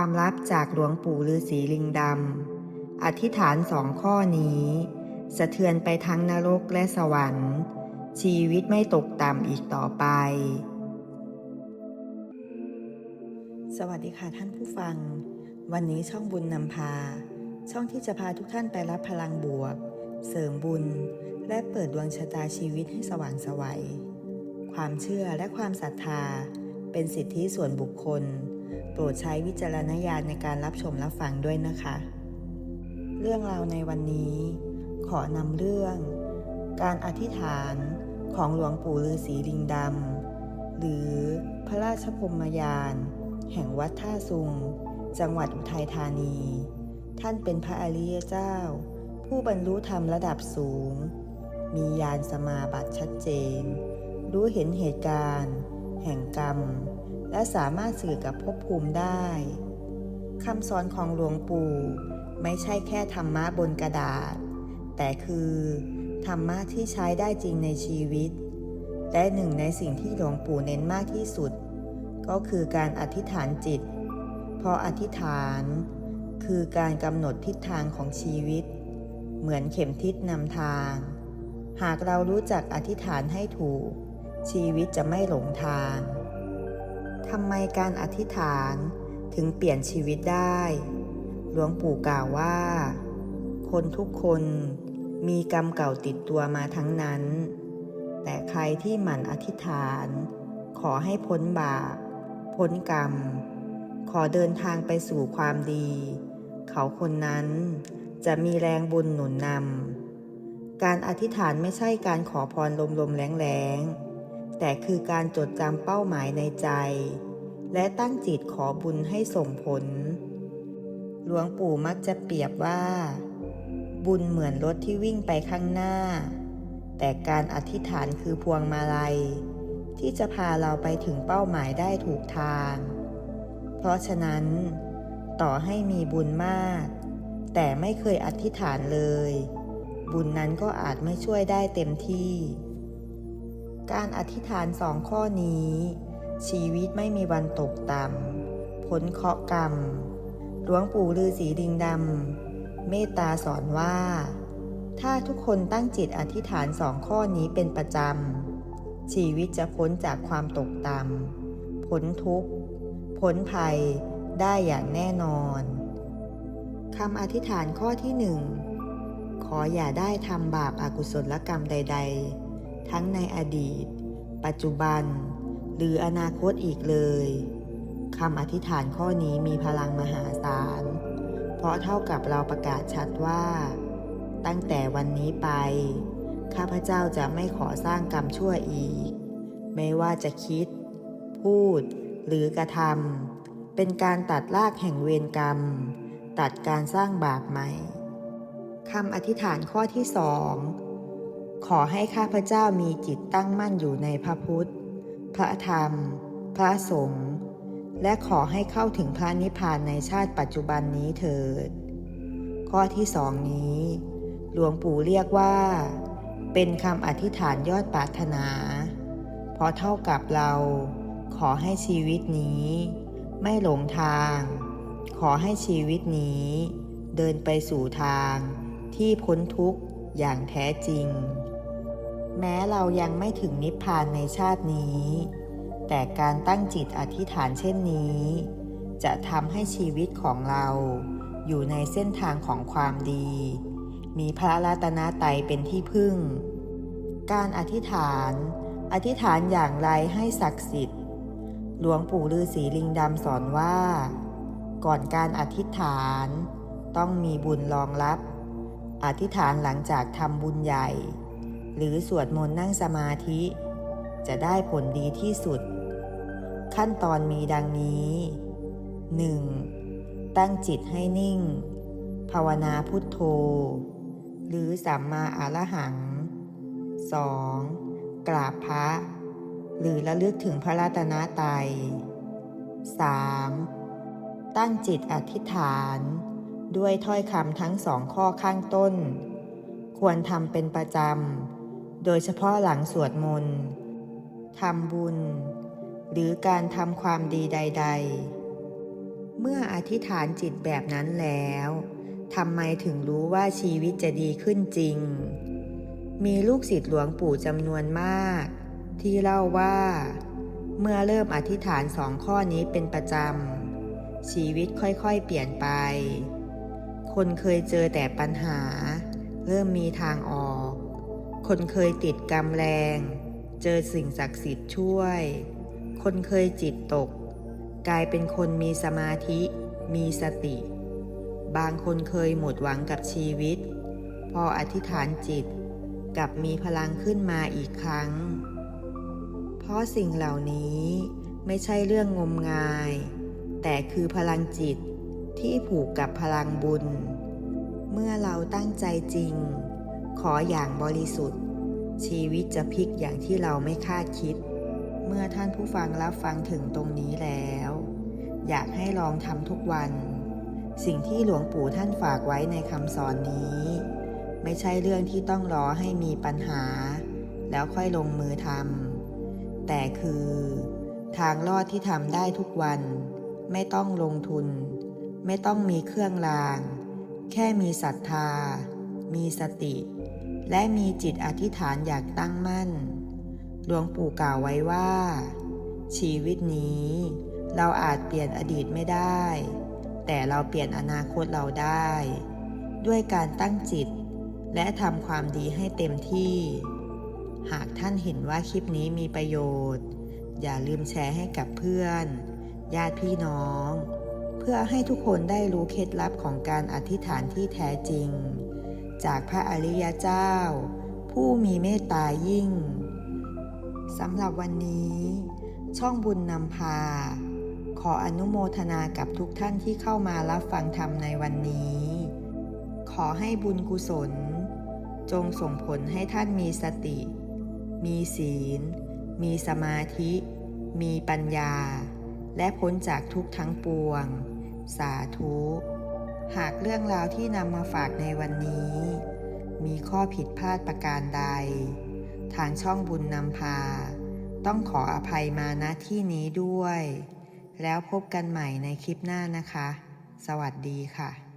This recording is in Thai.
ความลับจากหลวงปู่ฤาษีลิงดำ อธิษฐานสองข้อนี้ สะเทือนไปทั้งนรกและสวรรค์ ชีวิตไม่ตกต่ำอีกต่อไป สวัสดีค่ะท่านผู้ฟัง วันนี้ช่องบุญนำพา ช่องที่จะพาทุกท่านไปรับพลังบวก เสริมบุญ และเปิดดวงชะตาชีวิตให้สว่างไสวัย ความเชื่อและความศรัทธา เป็นสิทธิส่วนบุคคล ปรดใช้วิจารณญาณในการรับชมรับฟังด้วยนะคะ เรื่องราวในวันนี้ ขอนำเรื่อง การอธิษฐานของหลวงปู่ฤาษีลิงดำหรือพระราชพรมยาน แห่งวัดท่าซุง จังหวัดอุทัยธานี ท่านเป็นพระอริยเจ้า ผู้บรรลุธรรมระดับสูง มีญาณสมาบัติชัดเจน รู้เห็นเหตุการณ์ แห่งกรรม และสามารถสื่อกับภพภูมิได้คำสอนของหลวงปู่ไม่ใช่แค่ธรรมะบนกระดาษ แต่คือธรรมะที่ใช้ได้จริงในชีวิต และหนึ่งในสิ่งที่หลวงปู่เน้นมากที่สุด ก็คือการอธิษฐานจิต เพราะอธิษฐานคือการกำหนดทิศทางของชีวิต เหมือนเข็มทิศนำทาง หากเรารู้จักอธิษฐานให้ถูก ชีวิตจะไม่หลงทาง ทำไมการอธิษฐานถึงเปลี่ยนชีวิตได้ หลวงปู่กล่าวว่า คนทุกคนมีกรรมเก่าติดตัวมาทั้งนั้น แต่ใครที่หมั่นอธิษฐาน ขอให้พ้นบาป พ้นกรรม ขอเดินทางไปสู่ความดี เขาคนนั้นจะมีแรงบุญหนุนนำ การอธิษฐานไม่ใช่การขอพรลมๆแรงๆ แต่คือการจดจำเป้าหมายในใจ และตั้งจิตขอบุญให้ส่งผล หลวงปู่มักจะเปรียบว่า บุญเหมือนรถที่วิ่งไปข้างหน้า แต่การอธิษฐานคือพวงมาลัย ที่จะพาเราไปถึงเป้าหมายได้ถูกทาง เพราะฉะนั้น ต่อให้มีบุญมาก แต่ไม่เคยอธิษฐานเลย บุญนั้นก็อาจไม่ช่วยได้เต็มที่ การอธิษฐานสองข้อนี้ ชีวิตไม่มีวันตกต่ำพ้นเคราะห์กรรม หลวงปู่ฤาษีดิงดำเมตตาสอนว่า ถ้าทุกคนตั้งจิตอธิษฐานสองข้อนี้เป็นประจำ ชีวิตจะพ้นจากความตกต่ำพ้นทุกข์พ้นภัยได้อย่างแน่นอนคำอธิษฐานข้อที่หนึ่งขออย่าได้ทำบาปอากุศลกรรมใด ๆ ทั้งในอดีต ปัจจุบัน หรืออนาคตอีกเลยคำอธิษฐานข้อนี้มีพลังมหาศาล เพราะเท่ากับเราประกาศชัดว่า ตั้งแต่วันนี้ไป ข้าพเจ้าจะไม่ขอสร้างกรรมชั่วอีก ไม่ว่าจะคิด พูด หรือกระทำเป็นการตัดรากแห่งเวรกรรม ตัดการสร้างบาปใหม่คำอธิษฐานข้อที่สอง ขอให้ข้าพเจ้ามีจิตตั้งมั่นอยู่ในพระพุทธ พระธรรม พระสงฆ์ และขอให้เข้าถึงพระนิพพานในชาติปัจจุบันนี้เถิด ข้อที่สองนี้ หลวงปู่เรียกว่า เป็นคำอธิษฐานยอดปรารถนา เพราะเท่ากับเราขอให้ชีวิตนี้ ไม่หลงทาง ขอให้ชีวิตนี้ เดินไปสู่ทางที่พ้นทุกข์อย่างแท้จริง แม้เรายังไม่ถึงนิพพานในชาตินี้ แต่การตั้งจิตอธิษฐานเช่นนี้ จะทำให้ชีวิตของเราอยู่ในเส้นทางของความดี มีพระรัตนตรัยเป็นที่พึ่ง การอธิษฐาน อธิษฐานอย่างไรให้ศักดิ์สิทธิ์ หลวงปู่ฤาษีลิงดำสอนว่า ก่อนการอธิษฐาน ต้องมีบุญรองรับ อธิษฐานหลังจากทำบุญใหญ่ หรือสวดมนต์นั่งสมาธิ จะได้ผลดีที่สุด ขั้นตอนมีดังนี้ 1. ตั้งจิตให้นิ่ง ภาวนาพุทโธ หรือสัมมาอรหัง 2. กราบพระ หรือระลึกถึงพระรัตนตรัย 3. ตั้งจิตอธิษฐาน ด้วยถ้อยคำทั้งสองข้อข้างต้น ควรทำเป็นประจำ โดยเฉพาะหลังสวดมนต์ทำบุญ หรือการทำความดีใด ๆ เมื่ออธิษฐานจิตแบบนั้นแล้วทำไมถึงรู้ว่าชีวิตจะดีขึ้นจริง มีลูกศิษย์หลวงปู่จำนวนมาก ที่เล่าว่า เมื่อเริ่มอธิษฐานสองข้อนี้เป็นประจำ ชีวิตค่อยๆเปลี่ยนไป คนเคยเจอแต่ปัญหา เริ่มมีทางออก คนเคยติดกรรมแรง เจอสิ่งศักดิ์สิทธิ์ช่วย คนเคยจิตตก กลายเป็นคนมีสมาธิ มีสติ บางคนเคยหมดหวังกับชีวิต พออธิษฐานจิตกลับมีพลังขึ้นมาอีกครั้ง เพราะสิ่งเหล่านี้ไม่ใช่เรื่องงมงาย แต่คือพลังจิตที่ผูกกับพลังบุญ เมื่อเราตั้งใจจริง ขออย่างบริสุทธิ์ ชีวิตจะพลิกอย่างที่เราไม่คาดคิด เมื่อท่านผู้ฟังรับฟังถึงตรงนี้แล้ว อยากให้ลองทำทุกวัน สิ่งที่หลวงปู่ท่านฝากไว้ในคำสอนนี้ ไม่ใช่เรื่องที่ต้องรอให้มีปัญหา แล้วค่อยลงมือทำแต่คือ ทางรอดที่ทำได้ทุกวัน ไม่ต้องลงทุน ไม่ต้องมีเครื่องราง แค่มีศรัทธามีสติ และมีจิตอธิษฐานอยากตั้งมั่น หลวงปู่กล่าวไว้ว่า ชีวิตนี้ เราอาจเปลี่ยนอดีตไม่ได้ แต่เราเปลี่ยนอนาคตเราได้ ด้วยการตั้งจิต และทำความดีให้เต็มที่ หากท่านเห็นว่าคลิปนี้มีประโยชน์ อย่าลืมแชร์ให้กับเพื่อน ญาติพี่น้อง เพื่อให้ทุกคนได้รู้เคล็ดลับของการอธิษฐานที่แท้จริง จากพระอริยเจ้า ผู้มีเมตตายิ่งสำหรับวันนี้ ช่องบุญนำพา ขออนุโมทนากับทุกท่านที่เข้ามารับฟังธรรมในวันนี้ ขอให้บุญกุศล จงส่งผลให้ท่านมีสติ มีศีล มีสมาธิ มีปัญญา และพ้นจากทุกทั้งปวง สาธุ หากเรื่องราวที่นำมาฝากในวันนี้ มีข้อผิดพลาดประการใด ทางช่องบุญนำพา ต้องขออภัยมาณที่นี้ด้วย แล้วพบกันใหม่ในคลิปหน้านะคะ สวัสดีค่ะ